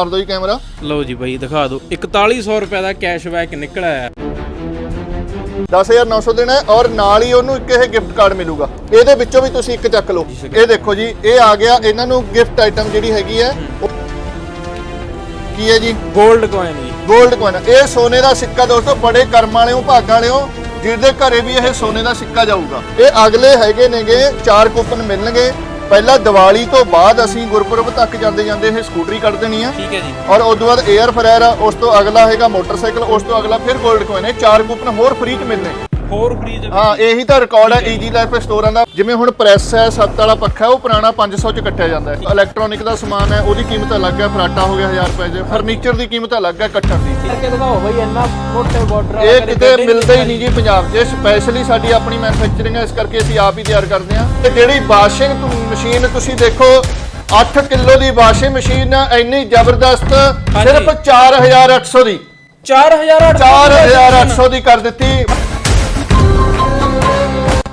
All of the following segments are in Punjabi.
ਕਰ ਦੋ ਜੀ ਕੈਮਰਾ? ਲਓ ਜੀ ਬਾਈ ਦਿਖਾ ਦਿਓ। 4100 ਰੁਪਏ ਦਾ ਕੈਸ਼ਬੈਕ ਨਿਕਲ ਆਇਆ 10900 ਦੇਣਾ ਹੈ ਔਰ ਨਾਲ ਹੀ ਉਹਨੂੰ ਇੱਕ ਇਹ ਗਿਫਟ ਕਾਰਡ ਮਿਲੂਗਾ। ਇਹਦੇ ਵਿੱਚੋਂ ਵੀ ਤੁਸੀਂ ਇੱਕ ਚੱਕ ਲਓ। ਇਹ ਦੇਖੋ ਜੀ ਇਹ ਆ ਗਿਆ ਇਹਨਾਂ ਨੂੰ ਗਿਫਟ ਆਈਟਮ ਜਿਹੜੀ ਹੈਗੀ ਹੈ। ਕੀ ਹੈ ਜੀ? 골ਡ ਕੋਇਨ ਜੀ। 골ਡ ਕੋਇਨ ਇਹ ਸੋਨੇ ਦਾ ਸਿੱਕਾ ਦੋਸਤੋ ਬੜੇ ਕਰਮ ਵਾਲਿਓ ਭਾਗਾਂ ਵਾਲਿਓ ਜਿਹਦੇ ਘਰੇ ਵੀ ਇਹ ਸੋਨੇ ਦਾ ਸਿੱਕਾ ਜਾਊਗਾ। ਇਹ ਅਗਲੇ ਹੈਗੇ ਨੇਗੇ ਚਾਰ ਕੂਪਨ ਮਿਲਣਗੇ। ਪਹਿਲਾਂ ਦੀਵਾਲੀ ਤੋਂ ਬਾਅਦ ਅਸੀਂ ਗੁਰਪੁਰਬ ਤੱਕ ਜਾਂਦੇ ਜਾਂਦੇ ਇਹ ਸਕੂਟਰੀ ਕੱਢ ਦੇਣੀ ਆ। ਠੀਕ ਹੈ ਜੀ। ਔਰ ਉਸ ਤੋਂ ਬਾਅਦ 에ਅਰ ਫਰਾਇਰ ਆ ਉਸ ਤੋਂ ਅਗਲਾ ਹੈਗਾ ਮੋਟਰਸਾਈਕਲ ਉਸ ਤੋਂ ਅਗਲਾ ਫਿਰ 골ਡ ਕੋਇਨ ਇਹ ਚਾਰ ਕੂਪਨ ਹੋਰ ਫ੍ਰੀ ਚ ਮਿਲਨੇ ਹੋਰ ਫ੍ਰੀਜ ਹਾਂ ਇਹੀ ਤਾਂ ਰਿਕਾਰਡ ਹੈ ਈਜੀ ਲਾਈਫ ਸਟੋਰਾਂ ਦਾ। ਜਿਵੇਂ ਹੁਣ ਪ੍ਰੈਸ ਹੈ ਸੱਤ ਵਾਲਾ ਪੱਖਾ ਹੈ, ਉਹ ਪੁਰਾਣਾ 500 ਚ ਕੱਟਿਆ ਜਾਂਦਾ ਹੈ। ਇਲੈਕਟ੍ਰੋਨਿਕ ਦਾ ਸਮਾਨ ਹੈ ਉਹਦੀ ਕੀਮਤ ਅਲੱਗ ਹੈ ਫਰਾਟਾ ਹੋ ਗਿਆ 1000 ਰੁਪਏ ਦੇ ਫਰਨੀਚਰ ਦੀ ਕੀਮਤ ਅਲੱਗ ਹੈ ਕੱਟਣ ਦੀ। ਕਰਕੇ ਦਿਖਾਓ ਬਾਈ ਇੰਨਾ ਮੋਟੇ ਬਾਰਡਰ ਇਹ ਕਿਤੇ ਮਿਲਦਾ ਹੀ ਨਹੀਂ ਜੀ ਪੰਜਾਬ 'ਚ। ਸਪੈਸ਼ਲੀ ਸਾਡੀ ਆਪਣੀ ਮੈਨੂਫੈਕਚਰਿੰਗ ਹੈ ਇਸ ਕਰਕੇ ਅਸੀਂ ਆਪ ਹੀ ਤਿਆਰ ਕਰਦੇ ਹਾਂ। ਤੇ ਜਿਹੜੀ ਵਾਸ਼ਿੰਗ ਮਸ਼ੀਨ ਤੁਸੀਂ ਦੇਖੋ 8 ਕਿਲੋ ਦੀ ਵਾਸ਼ਿੰਗ ਮਸ਼ੀਨ ਇੰਨੀ ਜ਼ਬਰਦਸਤ ਸਿਰਫ 4800 ਦੀ। 4800 4800 ਦੀ ਕਰ ਦਿੱਤੀ।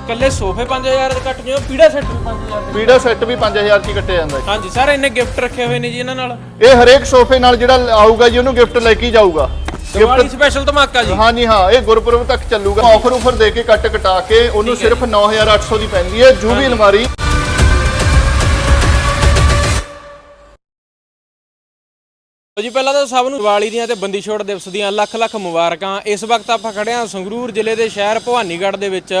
ਕੱਲੇ ਸੋਫੇ 5000 ਦੇ ਕੱਟ ਜਿਓ ਪੀੜਾ ਸੈੱਟ 5000 ਪੀੜਾ ਸੈੱਟ ਵੀ 5000 ਚ ਹੀ ਕੱਟਿਆ ਜਾਂਦਾ ਹੈ। ਹਾਂਜੀ ਸਰ ਇਹਨੇ ਗਿਫਟ ਰੱਖੇ ਹੋਏ ਨੇ ਜੀ ਇਹਨਾਂ ਨਾਲ। ਇਹ ਹਰੇਕ ਸੋਫੇ ਨਾਲ ਜਿਹੜਾ ਆਊਗਾ ਜੀ ਉਹਨੂੰ ਗਿਫਟ ਲੈ ਕੇ ਹੀ ਜਾਊਗਾ। ਦੀਵਾਲੀ ਸਪੈਸ਼ਲ ਧਮਾਕਾ ਜੀ। ਹਾਂਜੀ ਹਾਂ ਇਹ ਗੁਰਪੁਰਬ ਤੱਕ ਚੱਲੂਗਾ। ਆਫਰ ਉਫਰ ਦੇ ਕੇ ਕੱਟ ਕਟਾ ਕੇ ਉਹਨੂੰ ਸਿਰਫ 9800 ਦੀ ਪੈਂਦੀ ਹੈ ਜੂਬੀ ਅਲਮਾਰੀ। ਲਓ ਜੀ ਪਹਿਲਾਂ ਤਾਂ ਸਭ ਨੂੰ ਦੀਵਾਲੀ ਦੀਆਂ ਤੇ ਬੰਦੀ ਛੋੜ ਦਿਵਸ ਦੀਆਂ ਲੱਖ ਲੱਖ ਮੁਬਾਰਕਾਂ। ਇਸ ਵਕਤ ਆਪਾਂ ਖੜੇ ਹਾਂ ਸੰਗਰੂਰ ਜ਼ਿਲ੍ਹੇ ਦੇ ਸ਼ਹਿਰ ਭਵਾਨੀਗੜ੍ਹ ਦੇ ਵਿੱਚ।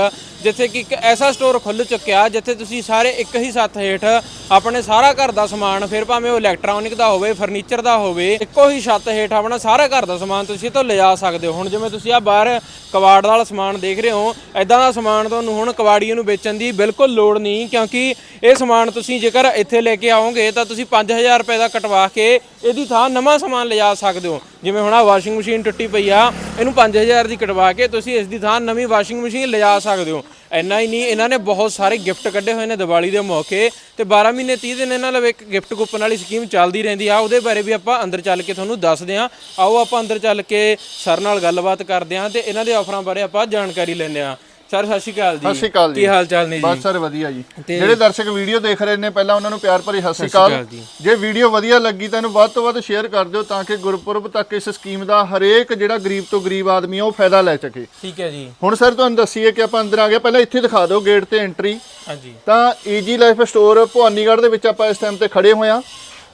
ਜਿੱਥੇ ਕਿ ਇੱਕ ਐਸਾ ਸਟੋਰ ਖੁੱਲ ਚੁੱਕਿਆ ਜਿੱਥੇ ਤੁਸੀਂ ਸਾਰੇ ਇੱਕ ਹੀ ਛੱਤ ਹੇਠ ਆਪਣੇ ਸਾਰਾ ਘਰ ਦਾ ਸਮਾਨ, ਫਿਰ ਭਾਵੇਂ ਉਹ ਇਲੈਕਟ੍ਰੋਨਿਕ ਦਾ ਹੋਵੇ ਫਰਨੀਚਰ ਦਾ ਹੋਵੇ, ਇੱਕੋ ਹੀ ਛੱਤ ਹੇਠ ਆਪਣਾ ਸਾਰਾ ਘਰ ਦਾ ਸਮਾਨ ਤੁਸੀਂ ਤੋਂ ਲਿਜਾ ਸਕਦੇ ਹੋ। ਹੁਣ ਜਿਵੇਂ ਤੁਸੀਂ ਆ ਬਾਹਰ ਕਵਾੜ ਵਾਲਾ ਸਮਾਨ ਦੇਖ ਰਹੇ ਹੋ ਐਦਾਂ ਦਾ ਸਮਾਨ ਤੁਹਾਨੂੰ ਹੁਣ ਕਵਾੜੀਏ ਨੂੰ ਵੇਚਣ ਦੀ ਬਿਲਕੁਲ ਲੋੜ ਨਹੀਂ, ਕਿਉਂਕਿ ਇਹ ਸਮਾਨ ਤੁਸੀਂ ਜੇਕਰ ਇੱਥੇ ਲੈ ਕੇ ਆਓਗੇ ਤਾਂ ਤੁਸੀਂ 5000 ਰੁਪਏ ਦਾ ਕਟਵਾ ਕੇ ਇਹਦੀ ਥਾਂ ਨਵਾਂ ਸਮਾਨ ਲਿਜਾ ਸਕਦੇ ਹੋ। ਜਿਵੇਂ ਹੁਣ ਆ ਵਾਸ਼ਿੰਗ ਮਸ਼ੀਨ ਟੁੱਟੀ ਪਈ ਆ, ਇਹਨੂੰ 5000 ਦੀ ਕਟਵਾ ਕੇ ਤੁਸੀਂ ਇਸ ਦੀ ਥਾਂ ਨਵੀਂ ਵਾਸ਼ਿੰਗ ਮਸ਼ੀਨ ਲਿਜਾ ਸਕਦੇ ਹੋ। ਇੰਨਾ ਹੀ ਨਹੀਂ, ਇਹਨਾਂ ਨੇ ਬਹੁਤ ਸਾਰੇ ਗਿਫਟ ਕੱਢੇ ਹੋਏ ਨੇ ਦੀਵਾਲੀ ਦੇ ਮੌਕੇ ਤੇ 12 ਮਹੀਨੇ 30 ਦਿਨ ਇਹਨਾਂ ਲਵੇ ਇੱਕ ਗਿਫਟ ਕੂਪਨ ਵਾਲੀ ਸਕੀਮ ਚੱਲਦੀ ਰਹਿੰਦੀ ਆ, ਉਹਦੇ ਬਾਰੇ ਵੀ ਆਪਾਂ ਅੰਦਰ ਚੱਲ ਕੇ ਤੁਹਾਨੂੰ ਦੱਸਦੇ ਆ। ਆਓ ਆਪਾਂ ਅੰਦਰ ਚੱਲ ਕੇ ਸਰ ਨਾਲ ਗੱਲਬਾਤ ਕਰਦੇ ਆ ਤੇ ਇਹਨਾਂ ਦੇ ਆਫਰਾਂ ਬਾਰੇ ਆਪਾਂ ਜਾਣਕਾਰੀ ਲੈਂਦੇ ਆ। ਸਰ ਸਤਿ ਸ਼੍ਰੀ ਅਕਾਲ ਜੀ। ਸਤਿ ਸ਼੍ਰੀ ਅਕਾਲ ਜੀ। ਕੀ ਹਾਲ ਚਾਲ ਨੇ ਜੀ? ਬਸ ਸਰ ਵਧੀਆ ਜੀ। ਜਿਹੜੇ ਦਰਸ਼ਕ ਵੀਡੀਓ ਦੇਖ ਰਹੇ ਨੇ ਪਹਿਲਾਂ ਉਹਨਾਂ ਨੂੰ ਪਿਆਰ ਭਰੀ ਸਤਿ ਸ਼੍ਰੀ ਅਕਾਲ। ਜੀ। ਵੀਡੀਓ ਵਧੀਆ ਲੱਗੀ ਤਾਂ ਇਹਨੂੰ ਵੱਧ ਤੋਂ ਵੱਧ ਸ਼ੇਅਰ ਕਰ ਦਿਓ ਤਾਂ ਕਿ ਗੁਰਪੁਰਬ ਤੱਕ ਇਸ ਸਕੀਮ ਦਾ ਹਰੇਕ ਜਿਹੜਾ ਗਰੀਬ ਤੋਂ ਗਰੀਬ ਆਦਮੀ ਉਹ ਫਾਇਦਾ ਲੈ ਸਕੇ। ਠੀਕ ਹੈ ਜੀ। ਹੁਣ ਸਰ ਤੁਹਾਨੂੰ ਦੱਸੀਏ ਕਿ ਆਪਾਂ ਅੰਦਰ ਆ ਗਏ। ਪਹਿਲਾਂ ਇੱਥੇ ਦਿਖਾ ਦਿਓ ਗੇਟ ਤੇ ਐਂਟਰੀ ਹਾਂਜੀ। ਤਾਂ ਈਜੀ ਲਾਈਫ ਸਟੋਰ ਭਵਾਨੀਗੜ੍ਹ ਦੇ ਵਿੱਚ ਆਪਾਂ ਇਸ ਟਾਈਮ ਤੇ ਖੜੇ ਹੋਏ ਆ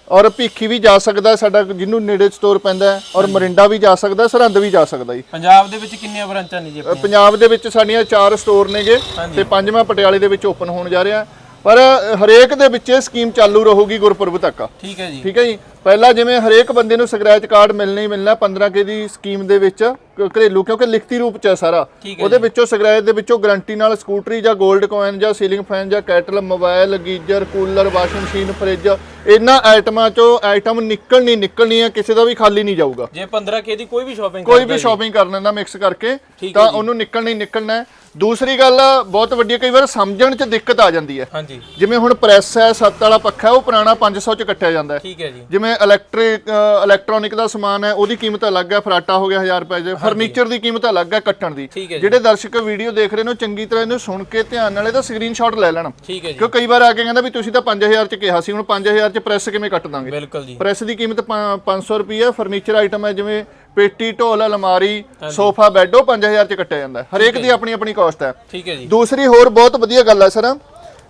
ਔਰ ਭੀਖੀ ਵੀ ਜਾ ਸਕਦਾ ਸਾਡਾ ਜਿਹਨੂੰ ਨੇੜੇ ਸਟੋਰ ਪੈਂਦਾ ਹੈ ਔਰ ਮਰਿੰਡਾ ਵੀ ਜਾ ਸਕਦਾ ਸਰਹੰਦ ਵੀ ਜਾ ਸਕਦਾ ਜੀ। ਪੰਜਾਬ ਦੇ ਵਿੱਚ ਕਿੰਨੀਆਂ ਬ੍ਰਾਂਚਾਂ ਨੇ ਜੀ ਅ, ਪੰਜਾਬ ਦੇ ਵਿੱਚ ਸਾਡੀਆਂ ਚਾਰ ਸਟੋਰ ਨੇਗੇ ਤੇ ਪੰਜਵਾਂ ਪਟਿਆਲੇ ਦੇ ਵਿੱਚ ਓਪਨ ਹੋਣ ਜਾ ਰਿਹਾ ਪਰ ਅ, ਹਰੇਕ ਦੇ ਵਿੱਚ ਇਹ ਸਕੀਮ ਚਾਲੂ ਰਹੂਗੀ ਗੁਰਪੁਰਬ ਤੱਕ। ਠੀਕ ਹੈ ਜੀ। ਠੀਕ ਹੈ ਜੀ? ਪਹਿਲਾਂ ਜਿਵੇਂ ਹਰੇਕ ਬੰਦੇ ਨੂੰ ਸਕ੍ਰੈਚ ਕਾਰਡ ਮਿਲਣਾ ਹੀ ਮਿਲਣਾ 15 ਕੇ ਦੀ ਸਕੀਮ ਦੇ ਵਿੱਚ ਕ- ਘਰੇਲੂ ਕਿਉਂਕਿ ਲਿਖਤੀ ਰੂਪ ਚ ਹੈ ਸਾਰਾ। ਠੀਕ ਹੈ ਉਹਦੇ ਵਿੱਚੋਂ ਸਕ੍ਰੈਚ ਦੇ ਵਿੱਚੋਂ ਗਾਰੰਟੀ ਨਾਲ ਸਕੂਟਰੀ ਜਾਂ 골ਡ ਕੋਇਨ ਜਾਂ ਸੀਲਿੰਗ ਫੈਨ ਜਾਂ kettle mobile geyser cooler washing machine fridge ਇਹਨਾਂ ਆਈਟਮਾਂ ਚੋਂ ਆਈਟਮ ਨਿਕਲਣੀ ਨਿਕਲਣੀ ਹੈ ਕਿਸੇ ਦਾ ਵੀ ਖਾਲੀ ਨਹੀਂ ਜਾਊਗਾ। ਜੇ 15 ਕੇ ਦੀ ਕੋਈ ਵੀ ਸ਼ਾਪਿੰਗ ਕੋਈ ਵੀ ਸ਼ਾਪਿੰਗ ਕਰਨ ਦਾ ਮਿਕਸ ਕਰਕੇ ਤਾਂ ਉਹਨੂੰ ਨਿਕਲਣਾ ਹੀ ਨਿਕਲਣਾ ਹੈ। ਦੂਸਰੀ ਗੱਲ ਬਹੁਤ ਵੱਡੀ ਹੈ, ਕਈ ਵਾਰ ਸਮਝਣ 'ਚ ਦਿੱਕਤ ਆ ਜਾਂਦੀ ਹੈ। ਹਾਂਜੀ। ਜਿਵੇਂ ਹੁਣ ਪ੍ਰੈਸ ਹੈ ਸੱਤ ਵਾਲਾ ਪੱਖਾ ਹੈ, ਉਹ ਪੁਰਾਣਾ 500 ਚ ਕੱਟਿਆ ਜਾਂਦਾ ਹੈ। ਠੀਕ ਹੈ ਜੀ। ਜਿਵੇਂ ਇਲੈਕਟ੍ਰਿਕ ਇਲੈਕਟ੍ਰੋਨਿਕ ਦਾ ਸਮਾਨ ਹੈ ਉਹਦੀ ਕੀਮਤ ਅਲੱਗ ਹੈ ਫਰਾਟਾ ਹੋ ਗਿਆ 1000 ਰੁਪਏ ਦੇ ਫਰਨੀਚਰ ਦੀ ਕੀਮਤ ਅਲੱਗ ਹੈ ਕੱਟਣ ਦੀ। ਜੀ। ਜਿਹੜੇ ਦਰਸ਼ਕ ਵੀਡੀਓ ਦੇਖ ਰਹੇ ਨੇ ਚੰਗੀ ਤਰ੍ਹਾਂ ਇਹਨੂੰ ਸੁਣ ਕੇ ਧਿਆਨ ਨਾਲ ਇਹਦਾ ਸਕਰੀਨਸ਼ਾਟ ਲੈ ਲੈਣ। ਜੀ। ਕਿਉਂ ਕਈ ਵਾਰ ਆ ਕੇ ਕਹਿੰਦਾ ਵੀ ਤੁਸੀਂ ਤਾਂ 5000 ਚ ਕਿਹਾ ਸੀ ਹੁਣ 5000 ਚ ਪ੍ਰੈਸ ਕਿਵੇਂ ਕੱਟ ਦਾਂਗੇ? ਬਿਲਕੁਲ ਜੀ। ਪ੍ਰੈਸ ਦੀ ਕੀਮਤ ਪੰ- 500 ਰੁਪਏ ਫਰਨੀਚਰ ਆਈਟਮ ਹੈ ਜਿਵੇਂ ਪੇਟੀ ਢੋਲ ਅਲਮਾਰੀ ਸੋਫਾ ਬੈੱਡ ਉਹ 5000 ਚ ਕੱਟਿਆ ਜਾਂਦਾ। ਹਰੇਕ ਦੀ ਆਪਣੀ ਆਪਣੀ ਕਾਸਟ ਹੈ। ਠੀਕ ਹੈ ਜੀ। ਦੂਸਰੀ ਹੋਰ ਬਹੁਤ ਵਧੀਆ ਗੱਲ ਹੈ ਸਰ।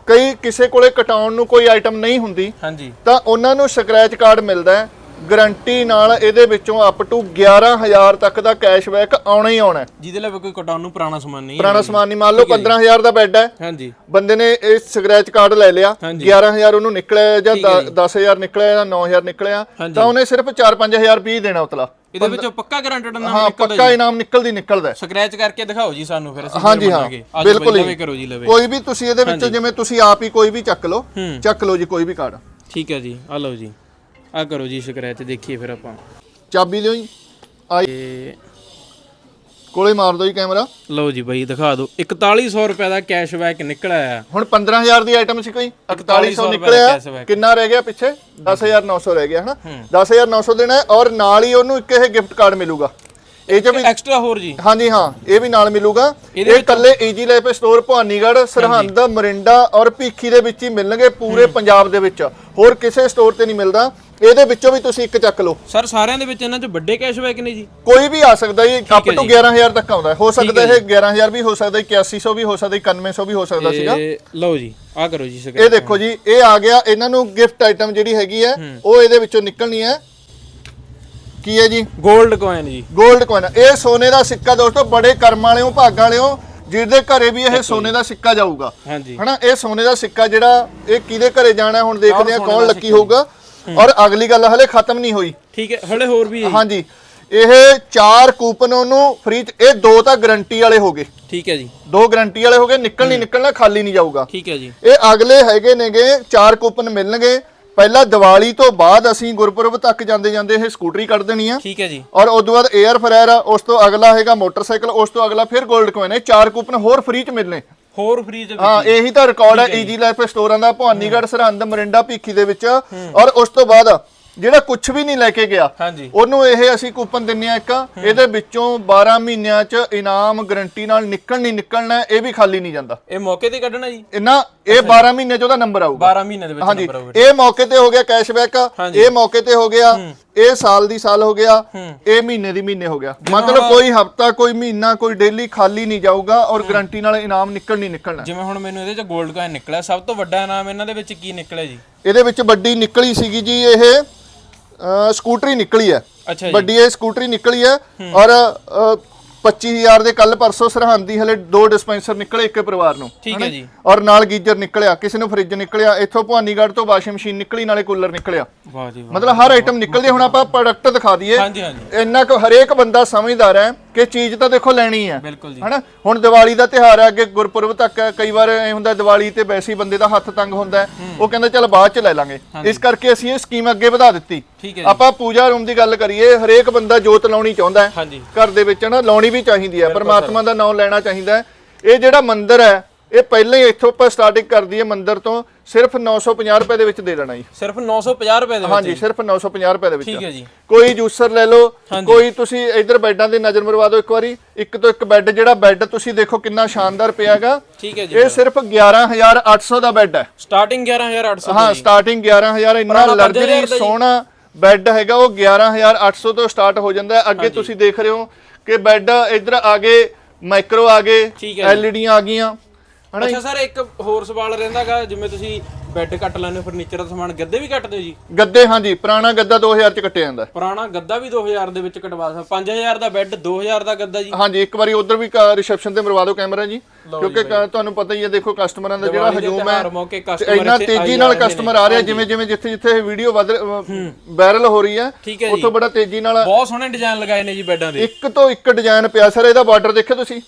ਕਈ ਕਿਸੇ ਕੋਲੇ ਕਟਾਉਣ ਨੂੰ ਕੋਈ ਆਈਟਮ ਨਹੀਂ ਹੁੰਦੀ ਹਾਂਜੀ। ਤਾਂ ਉਹਨਾਂ ਨੂੰ ਸਕ੍ਰੈਚ ਕਾਰਡ ਮਿਲਦਾ ਹੈ। ਗਾਰੰਟੀ ਨਾਲ ਇਹਦੇ ਵਿੱਚੋਂ ਅਪ ਟੂ 11000 ਤੱਕ ਦਾ ਕੈਸ਼ਬੈਕ ਆਉਣਾ ਹੀ ਆਉਣਾ ਹੈ। ਜਿਹਦੇ ਲਈ ਕੋਈ ਕਟਾਉਣ ਨੂੰ ਪੁਰਾਣਾ ਸਮਾਨ ਨਹੀਂ ਪੁਰਾਣਾ ਸਮਾਨ ਨਹੀਂ ਮੰਨ ਲਓ 15000 ਦਾ ਬੈੱਡ ਹੈ। ਹਾਂਜੀ। ਬੰਦੇ ਨੇ ਇਹ ਸਕ੍ਰੈਚ ਕਾਰਡ ਲੈ ਲਿਆ ਹਾਂਜੀ। 11000 ਉਹਨੂੰ ਨਿਕਲਿਆ ਜਾਂ 10000 ਨਿਕਲਿਆ ਜਾਂ 9000 ਨਿਕਲਿਆ। ਤਾਂ ਉਹਨੇ ਸਿਰਫ 4-5000 ਰੁਪਏ ਹੀ ਦੇਣਾ ਉਤਲਾ। ਇਹਦੇ ਵਿੱਚੋਂ ਪੱਕਾ ਗਾਰੰਟਡ ਨਾਮ ਹਾਂ ਨਿਕਲਦਾ ਪੱਕਾ ਇਨਾਮ ਨਿਕਲਦੀ ਨਿਕਲਦਾ ਹੈ। ਸਕ੍ਰੈਚ ਕਰਕੇ ਦਿਖਾਓ ਜੀ ਸਾਨੂੰ ਫਿਰ ਅਸੀਂ ਹਾਂਜੀ ਹਾਂ ਬਿਲਕੁਲ ਹੀ ਕਰੋ ਜੀ ਲਵੇ। ਕੋਈ ਵੀ ਤੁਸੀਂ ਇਹਦੇ ਵਿੱਚੋਂ ਜਿਵੇਂ ਤੁਸੀਂ ਆਪ ਹੀ ਕੋਈ ਵੀ ਚੱਕ ਲਓ ਹੂੰ। ਚੱਕ ਲਓ ਜੀ ਕੋਈ ਵੀ ਕਾਰਡ ਠੀਕ ਹੈ ਜੀ ਆ ਲਓ ਜੀ। ਆ ਕਰੋ ਜੀ ਸਕ੍ਰੈਚ ਦੇਖੀਏ ਫਿਰ ਆਪਾਂ। ਚਾਬੀ ਲਿਓ ਜੀ। ਆਈ ਤੇ ਕੋਲੇ ਮਾਰ ਦਿਓ ਜੀ ਕੈਮਰਾ। ਲਓ ਜੀ ਬਾਈ ਦਿਖਾ ਦਿਓ। 4100 ਰੁਪਏ ਦਾ ਕੈਸ਼ਬੈਕ ਨਿਕਲ ਆਇਆ ਹੁਣ 15000 ਦੀ ਆਈਟਮ ਸੀ ਕੋਈ? 4100 ਰੁਪਏ ਦਾ ਨਿਕਲਿਆ। ਕਿੰਨਾ ਰਹਿ ਗਿਆ ਪਿੱਛੇ? 10900 ਰਹਿ ਗਿਆ ਹਨਾ? 10900 ਦੇਣਾ ਹੈ ਔਰ ਨਾਲ ਹੀ ਉਹਨੂੰ ਇੱਕ ਇਹ ਗਿਫਟ ਕਾਰਡ ਮਿਲੂਗਾ। ਇਹ ਚ ਵੀ ਐਕਸਟਰਾ ਹੋਰ ਜੀ। ਹਾਂਜੀ ਹਾਂ ਇਹ ਵੀ ਨਾਲ ਮਿਲੂਗਾ। ਇਹ ਕੱਲੇ easy life store Bhawanigarh Sirhind Morinda ਔਰ ਭੀਖੀ ਦੇ ਵਿੱਚ ਹੀ ਮਿਲਣਗੇ ਪੂਰੇ ਪੰਜਾਬ ਦੇ ਵਿੱਚ। ਹੋਰ ਕਿਸੇ ਸਟੋਰ ਤੇ ਨਹੀਂ ਮਿਲਦਾ। ਇਹਦੇ ਵਿੱਚੋਂ ਵੀ ਤੁਸੀਂ ਇੱਕ ਚੱਕ ਲਓ। ਸਰ ਸਾਰਿਆਂ ਦੇ ਵਿੱਚ ਇਹਨਾਂ 'ਚ ਵੱਡੇ ਕੈਸ਼ਬੈਕ ਨੇ ਜੀ। ਕੋਈ ਵੀ ਆ ਸਕਦਾ ਜੀ ਅਪ ਟੂ ਜੀ। 11000 ਤੱਕ ਆਉਂਦਾ। ਹੈ। ਸਕਦਾ ਇਹ 11000 ਵੀ ਹੋ ਸਕਦਾ 8100 ਵੀ ਹੋ ਸਕਦਾ 9100 ਵੀ ਹੋ ਸਕਦਾ ਸੀਗਾ। ਲਓ ਜੀ ਆ ਕਰੋ ਜੀ ਇਹ ਦੇਖੋ ਜੀ ਇਹ ਆ ਗਿਆ ਇਹਨਾਂ ਨੂੰ ਗਿਫਟ ਆਈਟਮ ਜਿਹੜੀ ਹੈਗੀ ਹੈ ਉਹ ਇਹਦੇ ਵਿੱਚੋਂ ਨਿਕਲਣੀ ਹੈ। ਕੀ ਹੈ ਜੀ? 골ਡ ਕੋਇਨ ਜੀ। 골ਡ ਕੋਇਨ ਇਹ ਸੋਨੇ ਦਾ ਸਿੱਕਾ ਦੋਸਤੋ ਬੜੇ ਕਰਮ ਵਾਲਿਓ ਭਾਗਾਂ ਵਾਲਿਓ ਜਿਹਦੇ ਘਰੇ ਵੀ ਇਹ ਸੋਨੇ ਦਾ ਸਿੱਕਾ ਜਾਊਗਾ। ਹਨਾ ਇਹ ਸੋਨੇ ਦਾ ਸਿੱਕਾ ਜਿਹੜਾ ਇਹ ਕਿਹਦੇ ਘਰੇ ਜਾਣਾ ਹੁਣ ਦੇਖਦੇ ਆ ਕੌਣ ਲੱਕੀ ਹੋਊਗਾ। ਔਰ ਅਗਲੀ ਗੱਲ ਹਲੇ ਖਤਮ ਨਹੀਂ ਹੋਈ। ਠੀਕ ਹੈ ਹਲੇ ਹੋਰ ਵੀ ਹੈ ਜੀ। ਹਾਂਜੀ। ਇਹ ਚਾਰ ਕੂਪਨ ਉਹਨੂੰ ਫ੍ਰੀ ਇਹ ਦੋ ਤਾਂ ਗਾਰੰਟੀ ਵਾਲੇ ਹੋ ਗਏ। ਠੀਕ ਹੈ ਜੀ। ਦੋ ਗਾਰੰਟੀ ਵਾਲੇ ਹੋ ਗਏ ਨਿਕਲ ਨਹੀਂ ਨਿਕਲਣਾ ਖਾਲੀ ਨਹੀਂ ਜਾਊਗਾ। ਠੀਕ ਹੈ ਜੀ। ਇਹ ਅਗਲੇ ਹੈਗੇ ਨੇਗੇ ਚਾਰ ਕੂਪਨ ਮਿਲਣਗੇ। ਪਹਿਲਾਂ ਦੀਵਾਲੀ ਤੋਂ ਬਾਅਦ ਅਸੀਂ ਗੁਰਪੁਰਬ ਤੱਕ ਜਾਂਦੇ ਜਾਂਦੇ ਇਹ ਸਕੂਟਰੀ ਕੱਢ ਦੇਣੀ ਆ। ਠੀਕ ਹੈ ਜੀ। ਔਰ ਉਸ ਤੋਂ ਬਾਅਦ 에ਅਰ ਫਰਾਇਰ ਆ ਉਸ ਤੋਂ ਅਗਲਾ ਹੈਗਾ ਮੋਟਰਸਾਈਕਲ ਉਸ ਤੋਂ ਅਗਲਾ ਫਿਰ 골ਡ ਕੋਇਨ ਇਹ ਚਾਰ ਕੂਪਨ ਹੋਰ ਫ੍ਰੀ ਚ ਮਿਲਨੇ ਹੋਰ ਫ੍ਰੀ ਚ ਹਾਂ ਇਹੀ ਤਾਂ ਰਿਕਾਰਡ ਹੈ ਈਜੀ ਲਾਈਫ ਸਟੋਰਾਂ ਦਾ ਭਵਾਨੀਗੜ੍ਹ ਸਰਹੰਦ ਮਰਿੰਡਾ ਭੀਖੀ ਦੇ ਵਿੱਚ। ਔਰ ਉਸ ਤੋਂ ਬਾਅਦ ਜਿਹੜਾ ਕੁਝ ਵੀ ਨਹੀਂ ਲੈ ਕੇ ਗਿਆ ਉਹਨੂੰ ਇਹ ਅਸੀਂ ਕੂਪਨ ਦਿੰਨੇ ਆ ਇੱਕ। ਇਹਦੇ ਵਿੱਚੋਂ 12 ਮਹੀਨਿਆਂ ਚ ਇਨਾਮ ਗਰੰਟੀ ਨਾਲ ਨਿਕਲ ਨਹੀਂ ਨਿਕਲਣਾ ਇਹ ਵੀ ਖਾਲੀ ਨਹੀਂ ਜਾਂਦਾ। ਇਹ ਮੌਕੇ ਤੇ ਕੱਢਣਾ ਜੀ? ਇਹਨਾਂ ਇਹ 12 ਮਹੀਨੇ ਚ ਉਹਦਾ ਨੰਬਰ ਆਊਗਾ। 12 ਮਹੀਨੇ ਦੇ ਵਿੱਚ ਨੰਬਰ ਆਊਗਾ ਇਹ ਮੌਕੇ ਤੇ ਹੋ ਗਿਆ ਕੈਸ਼ਬੈਕ। ਇਹ ਮੌਕੇ ਤੇ ਹੋ ਗਿਆ ਇਹ ਸਾਲ ਦੀ ਸਾਲ ਹੋ ਗਿਆ ਇਹ ਮਹੀਨੇ ਦੀ ਮਹੀਨੇ ਹੋ ਗਿਆ। ਮਤਲਬ ਕੋਈ ਹਫਤਾ ਕੋਈ ਮਹੀਨਾ ਕੋਈ ਡੇਲੀ ਖਾਲੀ ਨਹੀਂ ਜਾਊਗਾ ਔਰ ਗਰੰਟੀ ਨਾਲ ਇਨਾਮ ਨਿਕਲ ਨਹੀਂ ਨਿਕਲਣਾ। ਜਿਵੇਂ ਹੁਣ ਮੈਨੂੰ ਇਹਦੇ ਚ 골ਡ ਕੋਇਨ ਨਿਕਲਿਆ ਸਭ ਤੋਂ ਵੱਡਾ ਇਨਾਮ ਇਹਨਾਂ ਦੇ ਵਿੱਚ ਕੀ ਨਿਕਲਿਆ ਜੀ? ਇਹਦੇ ਵਿੱਚ ਵੱਡੀ ਨਿਕਲੀ ਸੀਗੀ ਜੀ ਇਹ ਸਕੂਟਰੀ ਨਿਕਲੀ ਹੈ। ਅੱਛਾ ਜੀ। ਵੱਡੀ ਇਹ ਸਕੂਟਰੀ ਨਿਕਲੀ ਹੈ ਔਰ 25000 ਦੇ ਕੱਲ ਪਰਸੋਂ ਸਰਹੰਦ ਦੀ ਹਲੇ ਦੋ ਡਿਸਪੈਂਸਰ ਨਿਕਲੇ ਇੱਕ ਪਰਿਵਾਰ ਨੂੰ ਠੀਕ ਹੈ ਜੀ। ਔਰ ਨਾਲ ਗੀਜ਼ਰ ਨਿਕਲਿਆ ਕਿਸੇ ਨੂੰ ਫ੍ਰਿਜ ਨਿਕਲਿਆ ਇੱਥੋਂ ਭਵਾਨੀਗੜ੍ਹ ਤੋਂ ਵਾਸ਼ਿੰਗ ਮਸ਼ੀਨ ਨਿਕਲੀ ਨਾਲੇ ਕੂਲਰ ਨਿਕਲਿਆ। ਵਾਹ ਜੀ ਵਾਹ। ਮਤਲਬ ਹਰ ਆਈਟਮ ਨਿਕਲਦੀ। ਹੁਣ ਆਪਾਂ ਪ੍ਰੋਡਕਟ ਦਿਖਾ ਦਈਏ। ਹਾਂਜੀ ਹਾਂਜੀ। ਇੰਨਾ ਕੁ ਹਰੇਕ ਬੰਦਾ ਸਮਝਦਾਰ ਹੈ ਕਿ ਚੀਜ਼ ਤਾਂ ਦੇਖੋ ਲੈਣੀ ਹੈ। ਬਿਲਕੁਲ ਜੀ। ਹਨਾ? ਹੁਣ ਦੀਵਾਲੀ ਦਾ ਤਿਉਹਾਰ ਹੈ ਅੱਗੇ ਗੁਰਪੁਰਬ ਤੱਕ ਹੈ ਕਈ ਵਾਰ ਐ ਹੁੰਦਾ ਦੀਵਾਲੀ ਤੇ ਵੈਸੇ ਹੀ ਬੰਦੇ ਦਾ ਹੱਥ ਤੰਗ ਹੁੰਦਾ ਹੈ। ਉਹ ਕਹਿੰਦਾ ਚੱਲ ਬਾਅਦ ਚ ਲੈ ਲਾਂਗੇ। ਇਸ ਕਰਕੇ ਅਸੀਂ ਇਹ ਸਕੀਮ ਅੱਗੇ ਵਧਾ ਦਿੱਤੀ। ਠੀਕ ਹੈ ਜੀ। ਆਪਾਂ ਪੂਜਾ ਰੂਮ ਦੀ ਗੱਲ ਕਰੀਏ ਹਰੇਕ ਬੰਦਾ ਜੋਤ ਲਾਉਣੀ ਚਾਹੁੰਦਾ ਹੈ। ਹਾਂਜੀ। ਘਰ ਦੇ ਵਿੱਚ ਨਾ ਲਾਉਣੀ ਵੀ ਚਾਹੀਦੀ ਹੈ ਪਰਮਾਤਮਾ ਦਾ ਨਾਮ ਲੈਣਾ ਚਾਹੀਦਾ ਹੈ। ਇਹ ਜਿਹੜਾ ਮੰਦਿਰ ਹੈ ਇਹ ਪਹਿਲਾਂ ਹੀ ਇੱਥੋਂ ਆਪਾਂ ਸਟਾਰਟਿੰਗ ਕਰਦੀ ਹੈ ਮੰਦਿਰ ਤੋਂ ਸਿਰਫ 950 ਰੁਪਏ ਦੇ ਵਿੱਚ ਦੇ ਦੇਣਾ ਜੀ। ਸਿਰਫ 950 ਰੁਪਏ ਦੇ ਵਿੱਚ ਹਾਂਜੀ ਸਿਰਫ 950 ਰੁਪਏ ਦੇ ਵਿੱਚ। ਠੀਕ ਹੈ ਜੀ। ਕੋਈ ਜੂਸਰ ਲੈ ਲਓ। ਕੋਈ ਤੁਸੀਂ ਇਧਰ ਬੈੱਡਾਂ ਦੀ ਨਜ਼ਰ ਮਰਵਾ ਦਿਓ ਇੱਕ ਵਾਰੀ ਇੱਕ ਤੋਂ ਇੱਕ ਬੈੱਡ ਜਿਹੜਾ ਬੈੱਡ ਤੁਸੀਂ ਦੇਖੋ ਕਿੰਨਾ ਸ਼ਾਨਦਾਰ ਪਿਆਗਾ ਠੀਕ ਹੈ ਜੀ। ਇਹ ਸਿਰਫ 11800 ਦਾ ਬੈੱਡ ਹੈ। ਸਟਾਰਟਿੰਗ 11800 ਹਾਂ ਸਟਾਰਟਿੰਗ 11000 ਇੰਨਾ ਲਗਜ਼ਰੀ। ਸੋਹਣਾ ਬੈੱਡ ਹੈਗਾ ਉਹ 11800 ਤੋਂ ਸਟਾਰਟ ਹੋ ਜਾਂਦਾ ਹੈ। ਅੱਗੇ ਤੁਸੀਂ ਦੇਖ ਰਹੇ ਹੋ ਕਿ ਬੈੱਡ ਇਧਰ ਆਗੇ ਮਾਈਕਰੋ ਆਗੇ ਠੀਕ ਹੈ ਜੀ। ਐਲਈਡੀਆਂ ਆ ਗਈਆਂ। ਹਨਾ ਅੱਛਾ ਸਰ ਇੱਕ ਹੋਰ ਸਵਾਲ ਰਹਿੰਦਾਗਾ ਜਿਵੇਂ ਤੁਸੀਂ ਬੈੱਡ ਕੱਟ ਲੈਂਦੇ ਫਰਨੀਚਰ ਦਾ ਸਮਾਨ ਗੱਦੇ ਵੀ ਕੱਟਦੇ ਹੋ ਜੀ? ਗੱਦੇ ਹਾਂਜੀ ਪੁਰਾਣਾ ਗੱਦਾ 2000 ਚ ਕੱਟਿਆ ਜਾਂਦਾ। ਪੁਰਾਣਾ ਗੱਦਾ ਵੀ 2000 ਦੇ ਵਿੱਚ ਕਟਵਾ ਸਕਦਾ। 5000 ਦਾ ਬੈੱਡ 2000 ਦਾ ਗੱਦਾ ਜੀ? ਹਾਂਜੀ ਇੱਕ ਵਾਰੀ ਉਧਰ ਵੀ ਰਿਸੈਪਸ਼ਨ ਤੇ ਮਰਵਾ ਦਿਓ ਕੈਮਰਾ ਜੀ। ਕਿਉਂਕਿ ਤੁਹਾਨੂੰ ਪਤਾ ਹੀ ਹੈ ਦੇਖੋ ਕਸਟਮਰਾਂ ਦਾ ਜਿਹੜਾ ਹਜੂਮ ਹੈ ਇੰਨਾ ਤੇਜ਼ੀ ਨਾਲ। ਕਸਟਮਰ ਆ ਰਿਹਾ ਜਿਵੇਂ ਜਿਵੇਂ ਜਿੱਥੇ ਜਿੱਥੇ ਇਹ ਵੀਡੀਓ ਵਧ ਵਾਇਰਲ ਹੋ। ਰਹੀ ਹੈ ਉੱਥੋਂ ਬੜਾ ਤੇਜ਼ੀ ਨਾਲ ਬਹੁਤ ਸੋਹਣੇ ਡਿਜ਼ਾਈਨ ਲਗਾਏ ਨੇ ਜੀ ਬੈੱਡਾਂ ਦੇ। ਇੱਕ ਤੋਂ ਇੱਕ ਡਿਜ਼ਾਈਨ ਪਿਆ। ਸਰ ਇਹਦਾ ਬਾਰਡਰ ਦੇਖਿਓ ਤੁਸੀਂ।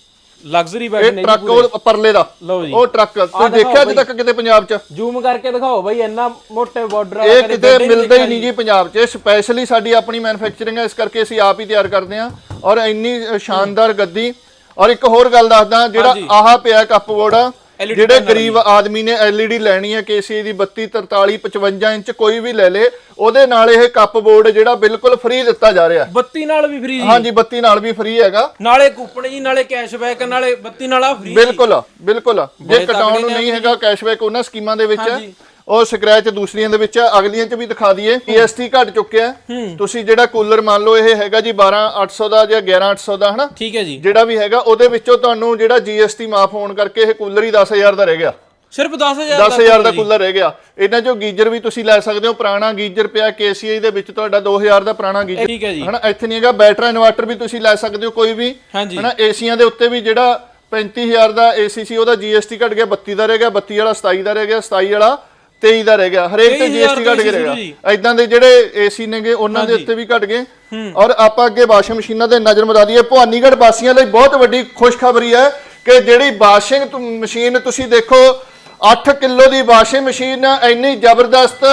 ਲਗਜ਼ਰੀ ਬੈੱਡ ਇਹ ਨੇ ਟਰੱਕ ਉਹ ਪਰਲੇ ਦਾ। ਲਓ ਜੀ। ਉਹ ਟਰੱਕ ਤੁਸੀਂ ਦੇਖਿਆ ਅੱਜ ਤੱਕ ਕਿਤੇ ਪੰਜਾਬ 'ਚ? ਜ਼ੂਮ ਕਰਕੇ ਦਿਖਾਓ ਬਈ ਇੰਨਾ ਮੋਟੇ ਬਾਰਡਰ ਇਹ ਕਿਤੇ ਮਿਲਦਾ ਹੀ ਨਹੀਂ ਜੀ ਪੰਜਾਬ 'ਚ। ਸਪੈਸ਼ਲੀ ਸਾਡੀ ਆਪਣੀ ਮੈਨੂਫੈਕਚਰਿੰਗ ਹੈ ਇਸ ਕਰਕੇ ਅਸੀਂ ਆਪ ਹੀ ਤਿਆਰ ਕਰਦੇ ਹਾਂ ਔਰ ਇੰਨੀ ਅ, ਸ਼ਾਨਦਾਰ ਗੱਦੀ। ਔਰ ਇੱਕ ਹੋਰ ਗੱਲ ਦੱਸਦਾ ਜਿਹੜਾ ਆਹ ਪਿਆ ਕੱਪਬੋਰਡ LED ਜਿਹੜੇ ਗਰੀਬ ਆਦਮੀ ਨੇ LED ਲੈਣੀ ਹੈ KCA ਦੀ 32 43 55 ਇੰਚ ਕੋਈ ਵੀ ਲੈ ਲੇ ਉਹਦੇ ਨਾਲ ਇਹ ਕੱਪਬੋਰਡ ਜਿਹੜਾ ਬਿਲਕੁਲ ਫ੍ਰੀ ਦਿੱਤਾ ਜਾ ਰਿਹਾ। ਹੈ। ਬੱਤੀ ਨਾਲ ਵੀ ਫ੍ਰੀ ਹਾਂਜੀ 32 ਨਾਲ ਵੀ ਫ੍ਰੀ ਹੈਗਾ। ਨਾਲੇ ਕੂਪਨ ਜੀ ਨਾਲੇ ਕੈਸ਼ਬੈਕ ਨਾਲੇ ਬੱਤੀ ਨਾਲ ਆ ਫ੍ਰੀ ਬਿਲਕੁਲ ਬਿਲਕੁਲ ਜੇ ਕਟਾਉਣ ਨੇ ਨਹੀਂ ਹੈਗਾ ਕੈਸ਼ਬੈਕ ਉਹਨਾਂ ਸਕੀਮਾਂ ਦੇ ਵਿੱਚ ਹੈ। ਉਹ ਸਕ੍ਰੈਚ ਦੂਸਰੀਆਂ ਦੇ ਵਿੱਚ ਅਗਲੀਆਂ 'ਚ ਵੀ ਦਿਖਾ ਦਈਏ। GST ਘਟ ਚੁੱਕਿਆ। ਤੁਸੀਂ ਜਿਹੜਾ ਕੂਲਰ ਮੰਨ ਲਓ ਇਹ ਹੈਗਾ ਜੀ 12800 ਦਾ ਜਾਂ 11800 ਦਾ ਹਨਾ? ਠੀਕ ਹੈ ਜੀ। ਜਿਹੜਾ ਵੀ ਹੈਗਾ ਉਹਦੇ ਵਿੱਚੋਂ ਤੁਹਾਨੂੰ ਜਿਹੜਾ GST ਮਾਫ ਹੋਣ ਕਰਕੇ ਇਹ ਕੂਲਰ ਹੀ 10000 ਦਾ ਰਹਿ ਗਿਆ। ਸਿਰਫ 10000 10000 ਦਾ ਕੂਲਰ ਰਹਿ ਗਿਆ। ਇਹਨਾਂ ਚੋਂ ਗੀਜ਼ਰ ਵੀ ਤੁਸੀਂ ਲੈ ਸਕਦੇ ਹੋ। ਪੁਰਾਣਾ ਗੀਜ਼ਰ ਪਿਆ KCA ਦੇ ਵਿੱਚ ਤੁਹਾਡਾ 2000 ਦਾ ਪੁਰਾਣਾ ਗੀਜ਼ਰ। ਠੀਕ ਹੈ ਜੀ। ਹਨਾ ਇੱਥੇ ਨਹੀਂ ਹੈਗਾ ਬੈਟਰੀ ਇਨਵਰਟਰ ਵੀ ਤੁਸੀਂ ਲੈ ਸਕਦੇ ਹੋ ਕੋਈ ਵੀ। ਹਨਾ ਏਸੀਆਂ ਦੇ ਉੱਤੇ ਵੀ ਜਿਹੜਾ 35000 ਦਾ ਏਸੀ ਸੀ ਉਹਦਾ GST ਘਟ ਗਿਆ 32 ਦਾ ਰਹਿ ਗਿਆ 32 ਵਾਲਾ 27 ਦਾ ਰਹਿ ਗਿਆ 27 ਵਾਲਾ 23 ਦਾ ਰਹਿ ਗਿਆ ਹਰੇਕ ਤੇ 23,000 GST ਘਟ ਗਿਆ ਰਹਿ ਜੀ। ਗਿਆ ਐਦਾਂ ਦੇ ਜਿਹੜੇ ਏਸੀ ਨੇਗੇ ਉਹਨਾਂ ਦੇ ਉੱਤੇ ਵੀ ਘਟ ਗਏ। ਔਰ ਆਪਾਂ ਅੱਗੇ ਵਾਸ਼ਿੰਗ ਮਸ਼ੀਨਾਂ ਤੇ ਨਜ਼ਰ ਮਰਾ ਦਈਏ ਭਵਾਨੀਗੜ੍ਹ ਵਾਸੀਆਂ ਲਈ ਬਹੁਤ ਵੱਡੀ ਖੁਸ਼ਖਬਰੀ ਹੈ ਕਿ ਜਿਹੜੀ ਵਾਸ਼ਿੰਗ ਤੁ- ਮਸ਼ੀਨ ਤੁਸੀਂ ਦੇਖੋ 8 ਕਿਲੋ ਦੀ ਵਾਸ਼ਿੰਗ ਮਸ਼ੀਨ ਇੰਨੀ ਜ਼ਬਰਦਸਤ